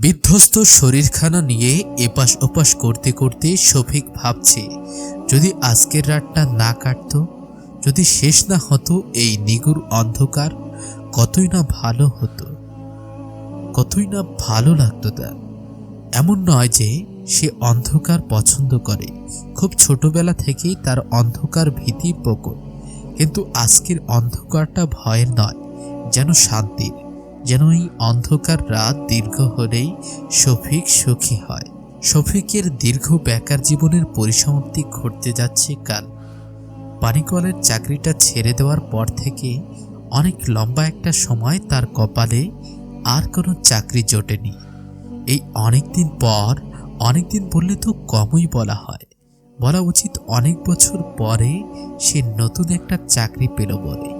বিধ্বস্ত শরীরখানা নিয়ে এপাশ ওপাশ করতে করতে শফিক ভাবছে, যদি আজকের রাতটা না কাটতো, যদি শেষ না হতো এই নিগুর অন্ধকার, কতই না ভালো হতো। কতই না ভালো লাগতো তার। এমন নয় যে সে অন্ধকার পছন্দ করে। খুব ছোটবেলা থেকেই তার অন্ধকার ভীতি প্রকট। কিন্তু আজকের অন্ধকারটা ভয়ের নয়, যেন শান্তির। যেন এই অন্ধকার রাত দীর্ঘ হলেই শফিক সুখী হয়। শফিকের দীর্ঘ বেকার জীবনের পরিসমাপ্তি ঘটতে যাচ্ছে কাল। পানিকলের চাকরিটা ছেড়ে দেওয়ার পর থেকে অনেক লম্বা একটা সময় তার কপালে আর কোনো চাকরি জোটেনি। এই অনেক দিন পর অনেক দিন বললে তো কমই বলা হয়। বলা উচিত অনেক বছর পরে সে নতুন একটা চাকরি পেল বলে।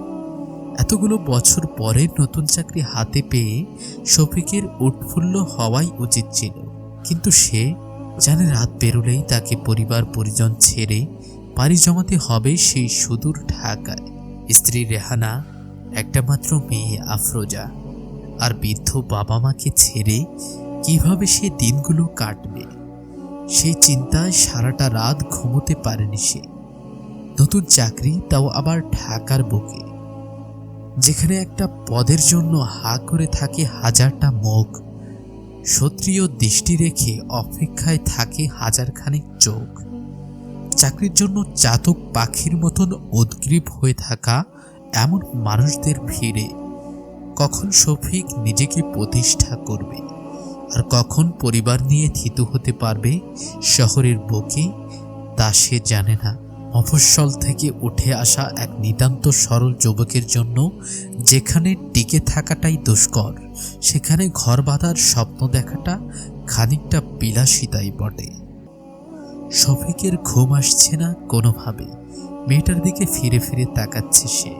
এতগুলো বছর পরে নতুন চাকরি হাতে পেয়ে শফিকের উৎফুল্ল হওয়াই উচিত ছিল। কিন্তু সে জানে রাত বেরোলেই তাকে পরিবার পরিজন ছেড়ে পাড়ি জমাতে হবে সেই সুদূর ঢাকায়। স্ত্রী রেহানা একটা মাত্র মেয়ে আফরোজা। আর বৃদ্ধ বাবা মাকে ছেড়ে কীভাবে সে দিনগুলো কাটবে? সেই চিন্তায় সারাটা রাত ঘুমোতে পারেনি সে। নতুন চাকরি তাও আবার ঢাকার বুকে। যেখানে একটা পদের জন্য হা করে থাকে হাজারটা মুখ সত্রিয় দৃষ্টি রেখে অপেক্ষায় থাকে হাজারখানেক চোখ। চাকরির জন্য চাতক পাখির মতন উদ্গ্রীব হয়ে থাকা এমন মানুষদের ভিড়ে কখন শফিক নিজেকে প্রতিষ্ঠা করবে আর কখন পরিবার নিয়ে থিতু হতে পারবে শহরের বুকে, তা সে জানে না। মফস্বল থেকে উঠে আসা এক নিতান্ত সরল যুবকের জন্য যেখানে টিকে থাকাটাই দুষ্কর, সেখানে ঘর বাঁধার স্বপ্ন দেখাটা খানিকটা বিলাসিতাই বটে। শফিকের ঘুম আসছে না কোনোভাবে। মেয়েটার দিকে ফিরে ফিরে তাকাচ্ছে সে।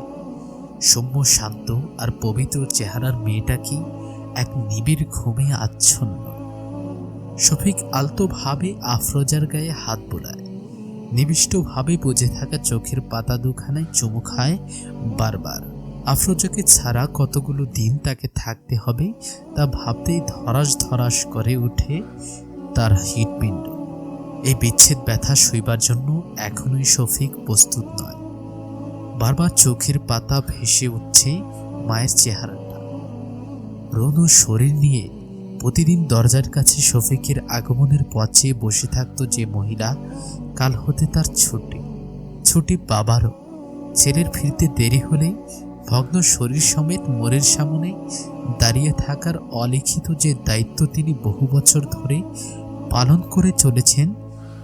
সৌম্য শান্ত আর পবিত্র চেহারার মেয়েটা কি এক নিবিড় ঘুমে আচ্ছন্ন। শফিক আলতোভাবে আফরোজার গায়ে হাত বোলায়। নিবিষ্টভাবে বুঝে থাকা চোখের পাতা দুখানায় চুমু খায় বারবার। আফরোজাকে ছাড়া কতগুলো দিন তাকে থাকতে হবে তা ভাবতেই ধরাস ধরাস করে উঠে তার হৃৎপিণ্ড। এই বিচ্ছেদ ব্যথা সইবার জন্য এখনোই শফিক প্রস্তুত নয়। বারবার চোখের পাতা ভেসে উঠছে মায়ের চেহারাটা। রনু শরীর নিয়ে প্রতিদিন দরজার কাছে শফিকের আগমনের পথে বসে থাকত যে মহিলা, কাল হতে তার ছুটি। ছুটি বাবারও। ছেলের ফিরতে দেরি হলে ভগ্ন শরীর সমেত মোড়ের সামনে দাঁড়িয়ে থাকার অলিখিত যে দায়িত্ব তিনি বহু বছর ধরে পালন করে চলেছেন,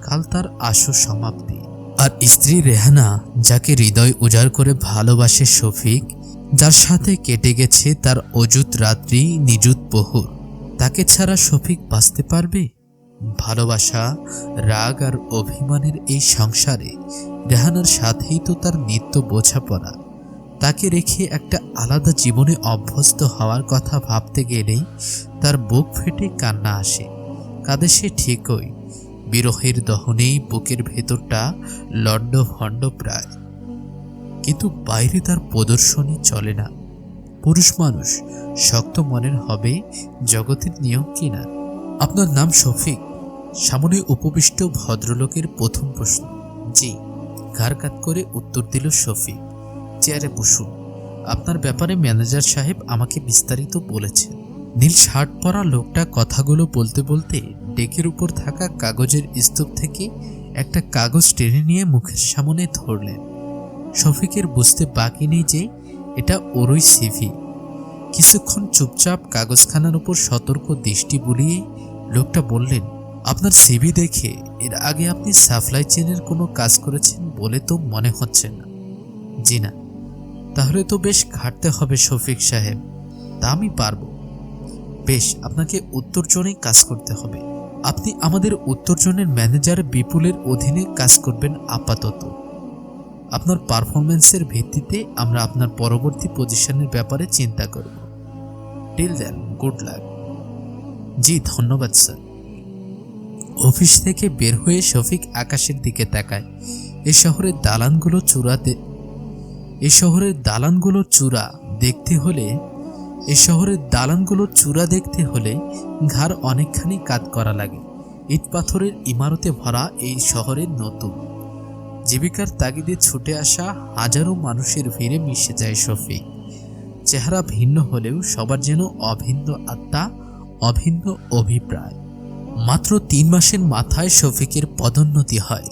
কাল তার আশু সমাপ্তি। আর স্ত্রী রেহানা, যাকে হৃদয় উজাড় করে ভালোবাসে শফিক, যার সাথে কেটে গেছে তার অযুত রাত্রি, নিযুত প্রহর তাকে ছাড়া শফিক বাঁচতে পারবে? ভালোবাসা, রাগ আর অভিমানের এই সংসারে রেহানার সাথেই তো তার নিত্য বোঝাপড়া। তাকে রেখে একটা আলাদা জীবনে অভ্যস্ত হওয়ার কথা ভাবতে গেলেই তার বুক ফেটে কান্না আসে। কাঁদে সে ঠিকই, বিরহের দহনেই বুকের ভেতরটা লন্ড ভণ্ড প্রায়। কিন্তু বাইরে তার প্রদর্শনী চলে না। পুরুষ মানুষ শক্ত মনের হবে জগতের নিয়ম কিনা আপনার নাম শফিক। সামনে উপবিষ্ট ভদ্রলোকের প্রথম প্রশ্ন। জি, ঘাড় কাত করে উত্তর দিল শফিক। চেয়ারে বসুন। আপনার ব্যাপারে ম্যানেজার সাহেব আমাকে বিস্তারিত বলেছেন। নীল শার্ট পরা লোকটা কথাগুলো বলতে বলতে ডেকের উপর থাকা কাগজের স্তূপ থেকে একটা কাগজ টেনে নিয়ে মুখের সামনে ধরলেন। শফিকের বুঝতে বাকি নেই যে এটা ওরই সিভি কিছুক্ষণ চুপচাপ কাগজখানার উপর সতর্ক দৃষ্টি বুলিয়ে লোকটা বললেন, আপনার সিভি দেখে এর আগে আপনি সাপ্লাই চেনের কোনো কাজ করেছেন বলে তো মনে হচ্ছে না। জি না। তাহলে তো বেশ ঘাটতে হবে শফিক সাহেব। তা আমি পারব। বেশ, আপনাকে উত্তর জোনেই কাজ করতে হবে। আপনি আমাদের উত্তর জোনের ম্যানেজার বিপুলের অধীনে কাজ করবেন আপাতত। আপনার পারফরমেন্সের ভিত্তিতে আমরা আপনার পরবর্তী পজিশনের ব্যাপারে চিন্তা করব। Till then good luck ji, ধন্যবাদ, স্যার। অফিস থেকে বের হয়ে শফিক আকাশের দিকে তাকায়। এ শহরের দালানগুলো চূড়াতে এ শহরের দালানগুলো চূড়া দেখতে হলে এ শহরের দালানগুলো চূড়া দেখতে হলে ঘাড় অনেকখানি কাত করা লাগে। ইট পাথরের ইমারতে ভরা এই শহরের নতুন। জীবিকার তাগিদে ছুটে আসা হাজারো মানুষের ভিড়ে মিশে যায় শফিক। চেহারা ভিন্ন হলেও সবার যেন অভিন্ন আত্মা, অভিন্ন অভিপ্রায়। মাত্র তিন মাসের মাথায় শফিকের পদোন্নতি হয়।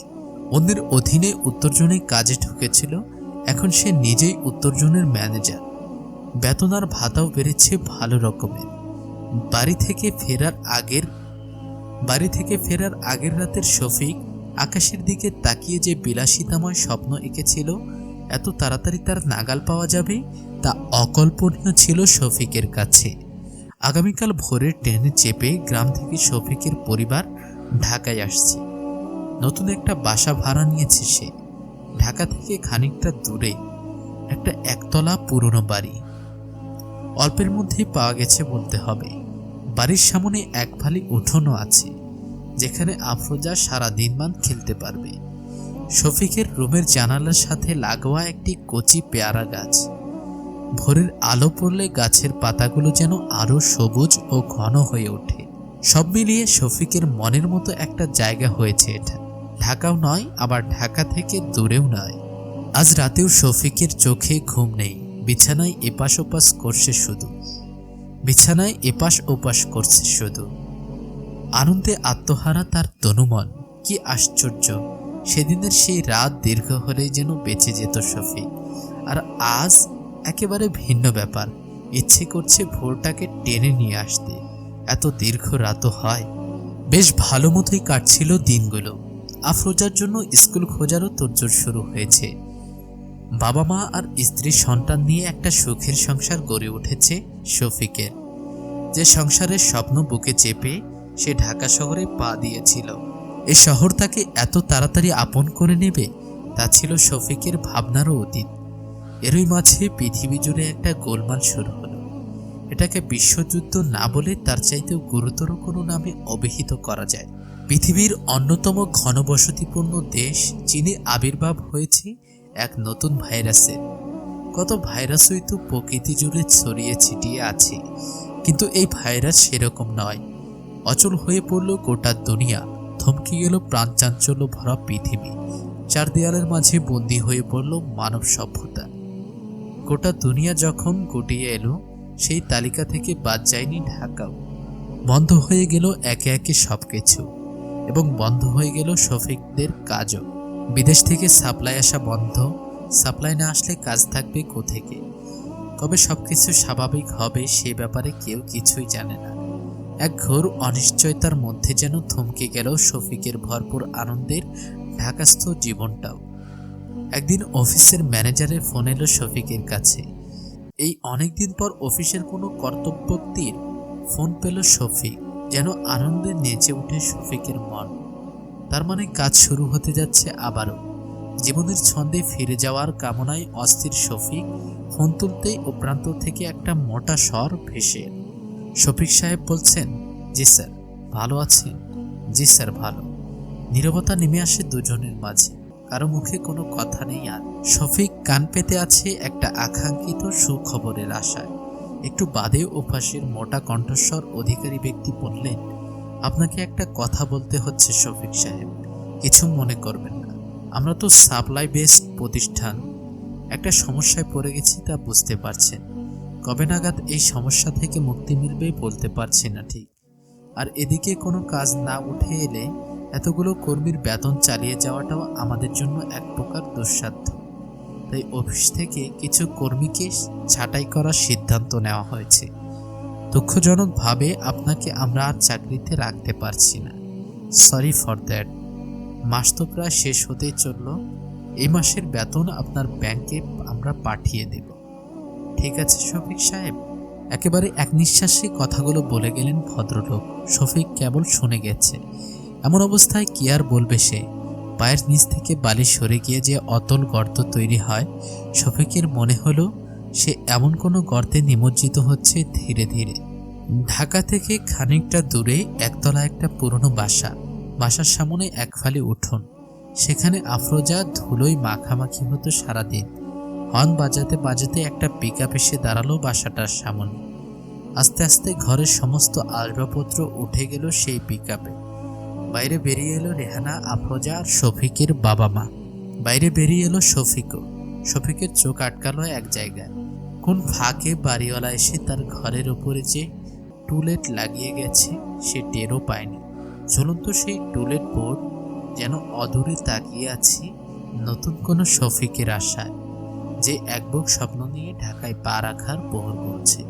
অন্যের অধীনে উত্তরজনে কাজে ঢুকেছিল, এখন সে নিজেই উত্তরজনের ম্যানেজার। বেতন আর ভাতাও বেড়েছে ভালো রকমের। বাড়ি থেকে ফেরার আগের, বাড়ি থেকে ফেরার আগের রাতের শফিক আকাশের দিকে তাকিয়ে যে বিলাসিতাময় স্বপ্ন এঁকেছিল, এত তাড়াতাড়ি তার নাগাল পাওয়া যাবে? তা অকল্পনীয় ছিল শফিকের কাছে। আগামীকাল ভোরের ট্রেনে চেপে গ্রাম থেকে শফিকের পরিবার ঢাকায় আসছে। নতুন একটা বাসা ভাড়া নিয়েছে সে। ঢাকা থেকে খানিকটা দূরে একটা একতলা পুরনো বাড়ি। অল্পের মধ্যেই পাওয়া গেছে বলতে হবে। বাড়ির সামনে এক ফালি উঠোনও আছে। যেখানে আফরোজা সারা দিনমান খেলতে পারবে। শফিকের রুমের জানালার সাথে লাগোয়া একটি কচি পেয়ারা গাছ। ভোরের আলো পড়লে গাছের পাতাগুলো যেন আরও সবুজ ও ঘন হয়ে ওঠে। সব মিলিয়ে শফিকের মনের মতো একটা জায়গা হয়েছে এটা। ঢাকাও নয়, আবার ঢাকা থেকে দূরেও নয়। আজ রাতেও শফিকের চোখে ঘুম নেই। বিছানায় এপাশ ওপাশ করছে শুধু। বিছানায় এপাশ ওপাশ করছে শুধু। আনন্দে আত্মহারা তার তনুমন কি আশ্চর্য, সেদিনের সেই রাত দীর্ঘ হলেই যেন বেঁচে যেত শফিক। আর আজ একেবারে ভিন্ন ব্যাপার, ইচ্ছে করছে ভোরটাকে টেনে নিয়ে আসতে। এত দীর্ঘ রাতও হয়। বেশ ভালো মতোই কাটছিল দিনগুলো। আফরোজার জন্য স্কুল খোঁজারও তোড়জোড় শুরু হয়েছে। বাবা মা আর স্ত্রী সন্তান নিয়ে একটা সুখের সংসার গড়ে উঠেছে শফিকের। যে সংসারের স্বপ্ন বুকে চেপে সে ঢাকা শহরে পা দিয়েছিল। এ শহর তাকে এত তাড়াতাড়ি আপন করে নেবে, তা ছিল শফিকের ভাবনারও অতীত। এরই মাঝে পৃথিবী জুড়ে একটা গোলমাল শুরু হলো। এটাকে বিশ্বযুদ্ধ না বলে তার চাইতেও গুরুতর কোনো নামে অভিহিত করা যায়। পৃথিবীর অন্যতম ঘনবসতিপূর্ণ দেশ চীনে আবির্ভাব হয়েছে এক নতুন ভাইরাসের কত ভাইরাসই তো প্রকৃতি জুড়ে ছড়িয়ে ছিটিয়ে আছে, কিন্তু এই ভাইরাস সেরকম নয়। অচল হয়ে পড়ল গোটা দুনিয়া। থমকে গেল প্রাণচাঞ্চল্য ভরা পৃথিবী। চার দেয়ালের মাঝে বন্দি হয়ে পড়ল মানব সভ্যতা। গোটা দুনিয়া যখন গুটিয়ে এলো, সেই তালিকা থেকে বাদ যায়নি ঢাকাও। বন্ধ হয়ে গেল একে একে সব কিছু এবং বন্ধ হয়ে গেল শফিকদের কাজও। বিদেশ থেকে সাপ্লাই আসা বন্ধ। সাপ্লাই না আসলে কাজ থাকবে কোথেকে? কবে সবকিছু স্বাভাবিক হবে সে ব্যাপারে কেউ কিছুই জানে না। এক ঘোর অনিশ্চয়তার মধ্যে যেন থমকে গেল শফিকের ভরপুর আনন্দের ঢাকাস্থ জীবনটাও। একদিন অফিসের ম্যানেজারের ফোন এলো শফিকের কাছে। এই অনেকদিন পর অফিসের কোনো কর্তব্যক্তির ফোন পেল শফিক, যেন আনন্দে নেচে উঠে শফিকের মন। তার মানে কাজ শুরু হতে যাচ্ছে আবারও। জীবনের ছন্দে ফিরে যাওয়ার কামনায় অস্থির শফিক ফোন তুলতেই ও প্রান্ত থেকে একটা মোটা স্বর ভেসে। শফিক সাহেব বলছেন, জি স্যার, ভালো আছেন জি স্যার, ভালো। নীরবতা নেমে আসে দুজনের মাঝে। কারও মুখে কোনো কথা নেই আর শফিক কান পেতে আছে একটা আকাঙ্ক্ষিত সুখবরের আশায়। একটু বাদে ওপাশের মোটা কণ্ঠস্বর অধিকারী ব্যক্তি বললেন, আপনাকে একটা কথা বলতে হচ্ছে শফিক সাহেব। কিছু মনে করবেন না। আমরা তো সাপ্লাই বেসড প্রতিষ্ঠান। একটা সমস্যায় পড়ে গেছি তা বুঝতে পারছেন। কবে নাগাদ এই সমস্যা থেকে মুক্তি মিলবে বলতে পারছি না ঠিক। আর এদিকে কোনো কাজ না উঠে এলে এতগুলো কর্মীর বেতন চালিয়ে যাওয়াটাও আমাদের জন্য এক প্রকার দুঃসাধ্য। তাই অফিস থেকে কিছু কর্মীকে ছাঁটাই করার সিদ্ধান্ত নেওয়া হয়েছে। দুঃখজনকভাবে আপনাকে আমরা আর চাকরিতে রাখতে পারছি না। Sorry for that. মাস তো প্রায় শেষ হতেই চলল। এই মাসের বেতন আপনার ব্যাংকে আমরা পাঠিয়ে দেব। ঠিক আছে, শফিক সাহেব। একেবারে এক নিঃশ্বাসে কথাগুলো বলে গেলেন ভদ্রলোক। শফিক কেবল শুনে গেছে। এমন অবস্থায় কি আর বলবে সে? পায়ের নিচ থেকে বালি সরে গিয়ে যে অতল গর্ত তৈরি হয়, শফিকের মনে হলো সে এমন কোনো গর্তে নিমজ্জিত হচ্ছে ধীরে ধীরে। ঢাকা থেকে খানিকটা দূরে একতলা একটা পুরনো বাসা। বাসার সামনে এক ফালি উঠোন। সেখানে আফরোজা ধুলোই মাখামাখি হতো সারাদিন। হর্ন বাজাতে বাজাতে একটা পিক আপ এসে দাঁড়াল বাসাটার সামনে। আস্তে আস্তে ঘরের সমস্ত আসবাবপত্র উঠে গেল সেই পিকআপে বাইরে বেরিয়ে এলো রেহানা, আফরোজা আর শফিকের বাবা মা। বাইরে বেরিয়ে এলো শফিকও। শফিকের চোখ আটকালো এক জায়গায়। কোন ফাঁকে বাড়িওয়ালা এসে তার ঘরের ওপরে যে টুলেট লাগিয়ে গেছে, সে টেরও পায়নি। ঝুলন্ত সেই টুলেট বোর্ড যেন অদূরে তাকিয়ে আছি নতুন কোনো শফিকের আশায়। যে এক স্বপ্ন নিয়ে ঢাকায় পা রাখার পোহর করছে।